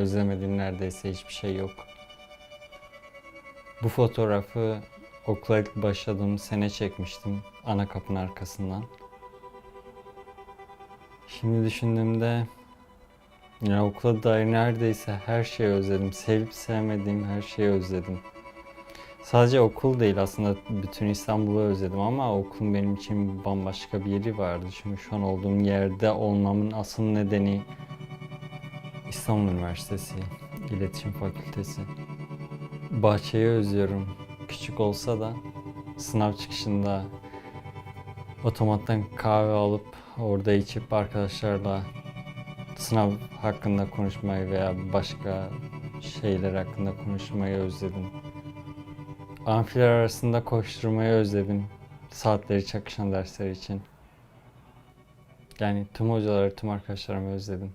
özlemediğim neredeyse hiçbir şey yok. Bu fotoğrafı okula ilk başladığım sene çekmiştim ana kapının arkasından. Şimdi düşündüğümde ya okula dair neredeyse her şeyi özledim. Sevip sevmediğim her şeyi özledim. Sadece okul değil aslında bütün İstanbul'u özledim ama okulun benim için bambaşka bir yeri vardı. Çünkü şu an olduğum yerde olmamın asıl nedeni İstanbul Üniversitesi, İletişim Fakültesi. Bahçeyi özlüyorum. Küçük olsa da sınav çıkışında otomattan kahve alıp orada içip arkadaşlarla sınav hakkında konuşmayı veya başka şeyler hakkında konuşmayı özledim. Amfiler arasında koşturmayı özledim. Saatleri çakışan dersler için. Yani tüm hocaları, tüm arkadaşlarımı özledim.